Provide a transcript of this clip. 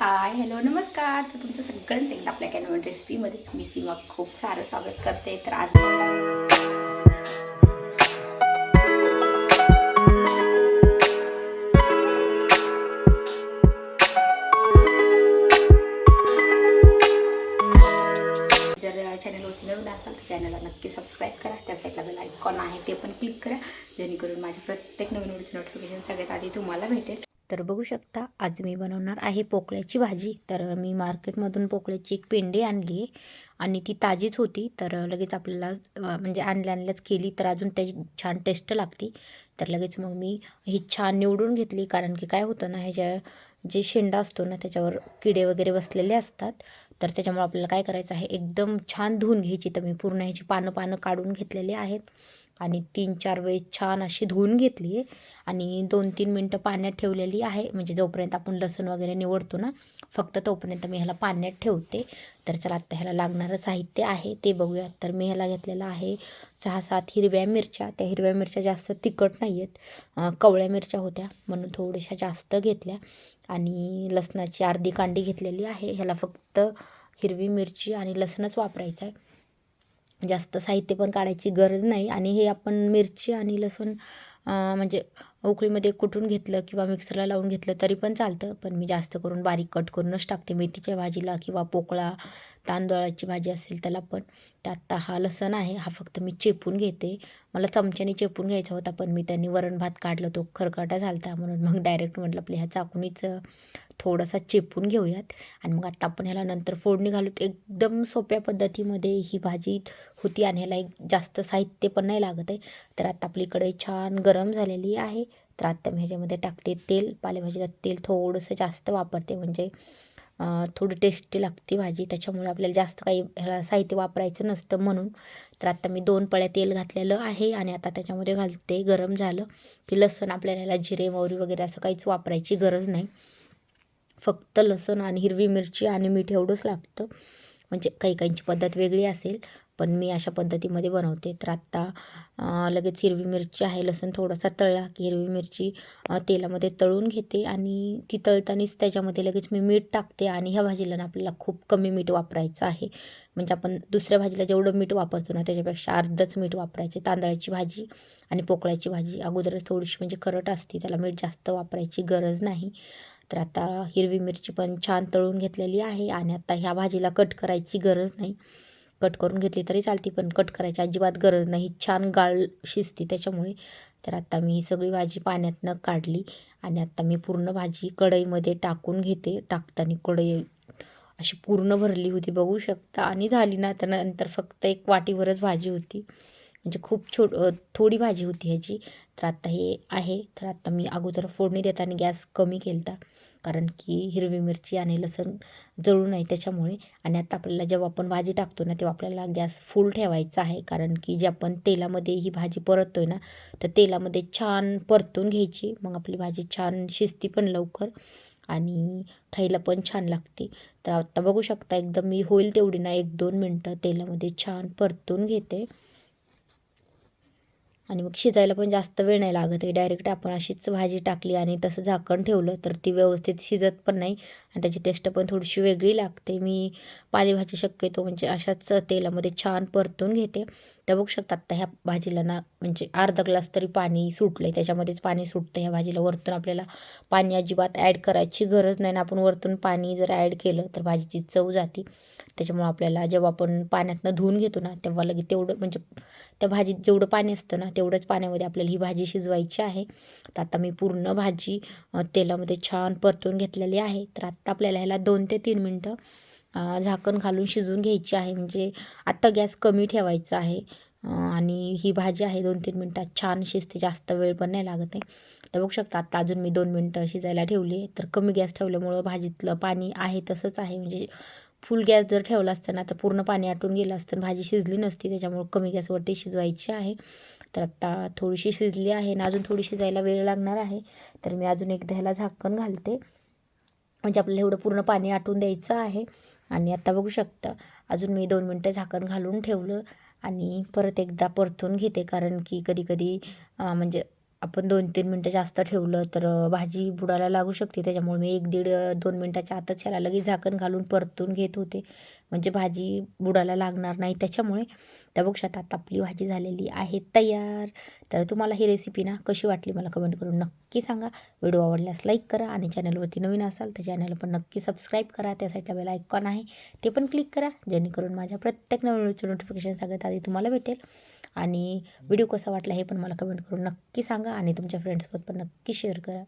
Hi hello नमस्कार. तर तुमचं सगळ्यांचं एकदा आपल्या कॅनोन रेसिपीमध्ये मी सीमा खूप सारं स्वागत करते. तर आज जर चॅनलवरती नवीन असाल तर चॅनलला नक्की सबस्क्राईब करा. त्या साईडला बेल आयकॉन आहे ते पण क्लिक करा. जेणेकरून माझे प्रत्येक नवीन व्हिडिओचे नोटिफिकेशन सगळ्यात आधी तुम्हाला भेटेल. तर बघू शकता आज मी बनवणार आहे पोकळ्याची भाजी. तर मी मार्केटमधून पोकळ्याची एक पेंडी आणली आहे आणि ती ताजीच होती. तर लगेच आपल्याला म्हणजे आणल्या आणल्याच केली तर अजून त्याची छान टेस्ट लागते. तर लगेच मग मी ही छान निवडून घेतली. कारण की काय होतं ना ह्याच्या जे शेंडा असतो ना त्याच्यावर किडे वगैरे बसलेले असतात. तर त्याच्यामुळे आपल्याला काय करायचं आहे एकदम छान धुवून घ्यायची. तर मी पूर्ण ह्याची पानं पानं काढून घेतलेली आहेत. आणि तीन चार वेळेस छान अशी धुवून घेतली आहे. आणि दोन तीन मिनटं पाण्यात ठेवलेली आहे. म्हणजे जोपर्यंत आपण लसूण वगैरे निवडतो ना फक्त तोपर्यंत मी ह्याला पाण्यात ठेवते. तर चला आत्ता ह्याला लागणारं साहित्य आहे ते बघूया तर मी ह्याला घेतलेलं आहे सहा सात हिरव्या मिरच्या. त्या हिरव्या मिरच्या जास्त तिखट नाही आहेत कवळ्या मिरच्या होत्या म्हणून थोड्याशा जास्त घेतल्या. आणि लसणाची अर्धी कांडी घेतलेली आहे. ह्याला फक्त हिरवी मिरची आणि लसणच वापरायचं आहे. जास्त साहित्य पण काढायची गरज नाही. आणि हे आपण मिरची आणि लसूण म्हणजे उकळीमध्ये कुटून घेतलं किंवा मिक्सरला लावून घेतलं तरी पण चालतं. पण मी जास्त करून बारीक कट करूनच टाकते. मेथीच्या भाजीला किंवा पोकळा तांदळाची भाजी असेल त्याला पण. त्यात हा लसण आहे. हा फक्त मी चेपून घेते. मला चमच्याने चेपून घ्यायचा होता पण मी त्यांनी वरण भात काढलं तो खरकाटा झालता. म्हणून मग डायरेक्ट म्हटलं आपल्या ह्या चाकूनीच थोडासा चेपून घेऊयात. आणि मग आता आपण ह्याला नंतर फोडणी घालूत एकदम सोप्या पद्धतीमध्ये ही भाजी होती आणि ह्याला एक जास्त साहित्य पण नाही लागत आहे. तर आता आपलीकडे छान गरम झालेली आहे. तर आत्ता मी ह्याच्यामध्ये टाकते तेल. पालेभाजीला तेल थोडंसं जास्त वापरते. म्हणजे थोडी टेस्टी लागते भाजी. त्याच्यामुळे आपल्याला जास्त काही ह्याला साहित्य वापरायचं नसतं म्हणून. तर आत्ता मी दोन पळ्या तेल घातलेलं आहे. आणि आता त्याच्यामध्ये घालते गरम झालं की लसण. आपल्याला ह्याला जिरे मोहरी वगैरे असं काहीच वापरायची गरज नाही. फक्त लसूण आणि हिरवी मिरची आणि मीठ एवढंच लागतं. म्हणजे काही काहींची पद्धत वेगळी असेल पण मी अशा पद्धतीमध्ये बनवते. तर आत्ता लगेच हिरवी मिरची आहे लसूण थोडासा तळला की हिरवी मिरची तेलामध्ये तळून घेते आणि ती तळतानीच त्याच्यामध्ये लगेच मी मीठ टाकते आणि ह्या भाजीला आपल्याला खूप कमी मीठ वापरायचं आहे. म्हणजे आपण दुसऱ्या भाजीला जेवढं मीठ वापरतो ना त्याच्यापेक्षा अर्धच मीठ वापरायचे. तांदळाची भाजी आणि पोकळ्याची भाजी अगोदरच थोडीशी म्हणजे करट असते त्याला मीठ जास्त वापरायची गरज नाही. तर आता हिरवी मिरची पण छान तळून घेतलेली आहे आणि आता ह्या भाजीला कट करायची गरज नाही. कट करून घेतली तरी चालते पण कट करायची अजिबात गरज नाही. छान गाळ शिजते त्याच्यामुळे. तर आता मी ही सगळी भाजी पाण्यातनं काढली आणि आता मी पूर्ण भाजी कढईमध्ये टाकून घेते. टाकताना कढई अशी पूर्ण भरली होती बघू शकता. आणि झाली ना तर नंतर फक्त एक वाटीवरच भाजी होती. म्हणजे खूप छोट थोडी भाजी होती ह्याची. तर आत्ता हे आहे. तर आत्ता मी अगोदर फोडणी देताना गॅस कमी केला कारण की हिरवी मिरची आणि लसण जळू नाही त्याच्यामुळे. आणि आता आपल्याला जेव्हा आपण भाजी टाकतो ना तेव्हा आपल्याला गॅस फुल ठेवायचा आहे. कारण की जे आपण तेलामध्ये ही भाजी परततो ना तर तेलामध्ये छान परतून घ्यायची. मग आपली भाजी छान शिजती पण लवकर. आणि खायला पण छान लागते. तर आत्ता बघू शकता एकदम मी होईल तेवढी ना एक दोन मिनटं तेलामध्ये छान परतून घेते. आणि मग शिजायला पण जास्त वेळ नाही लागत आहे. डायरेक्ट आपण अशीच भाजी टाकली आणि तसं झाकण ठेवलं तर ती व्यवस्थित शिजत पण नाही. आणि त्याची टेस्ट पण थोडीशी वेगळी लागते. मी पालेभाजी शक्यतो म्हणजे अशाच तेलामध्ये छान परतून घेते. तर बघू शकता आत्ता ह्या भाजीला ना म्हणजे अर्धा ग्लास तरी पाणी सुटलं आहे त्याच्यामध्येच पाणी सुटतं ह्या भाजीला. वरतून आपल्याला पाणी अजिबात ॲड करायची गरज नाही. ना आपण वरतून पाणी जर ॲड केलं तर भाजीची चव जाते. त्याच्यामुळे आपल्याला जेव्हा आपण पाण्यातनं धुवून घेतो ना तेव्हा लगेच तेवढं म्हणजे त्या भाजीत जेवढं पाणी असतं ना तेवढंच पाण्यामध्ये आपल्याला ही भाजी शिजवायची आहे. तर आता मी पूर्ण भाजी तेलामध्ये छान परतून घेतलेली आहे. तर आता आत्ता आपल्याला ह्याला दोन ते तीन मिनटं झाकण घालून शिजून घ्यायची आहे. म्हणजे आत्ता गॅस कमी ठेवायचा आहे. आणि ही भाजी आहे दोन तीन मिनटात. छान शिजते. जास्त वेळ पण नाही लागत आहे. तर बघू शकता आत्ता अजून मी दोन मिनटं शिजायला ठेवली तर कमी गॅस ठेवल्यामुळं भाजीतलं पाणी आहे तसंच आहे. म्हणजे फुल गॅस जर ठेवला असताना तर पूर्ण पाणी आटून गेलं असतं. आणि भाजी शिजली नसती त्याच्यामुळं कमी गॅसवरती शिजवायची आहे. तर आत्ता थोडीशी शिजली आहे आणि अजून थोडी शिजायला वेळ लागणार आहे. तर मी अजून एकदा ह्याला झाकण घालते. म्हणजे आपल्याला एवढं पूर्ण पाणी आटून द्यायचं आहे. आणि आत्ता बघू शकता अजून मी दोन मिनटं झाकण घालून ठेवलं आणि परत एकदा परतून घेते. कारण की कधी कधी म्हणजे आपण दोन तीन मिनटं जास्त ठेवलं तर भाजी बुडायला लागू शकते. त्याच्यामुळे मी एक दीड दोन मिनटाच्या आतच ह्याला लगेच झाकण घालून परतून घेत होते. म्हणजे भाजी बुडायला लागणार नाही. त्याच्यामुळे त्या बघू आता आपली भाजी झालेली आहे तयार. तर तुम्हाला ही रेसिपी ना कशी वाटली मला कमेंट करून नक्की सांगा. व्हिडिओ आवडल्यास लाईक करा आणि चॅनलवरती नवीन असाल तर चॅनल पण नक्की सबस्क्राईब करा. त्यासाठी बेल आयकॉन आहे. ते पण क्लिक करा. जेणेकरून माझ्या प्रत्येक नवीन व्हिडिओचं नोटिफिकेशन सगळ्यात आधी तुम्हाला भेटेल. आणि व्हिडिओ कसा वाटला हे पण मला कमेंट करून नक्की सांगा. आणि तुमच्या फ्रेंड्ससोबत पण नक्की शेअर करा.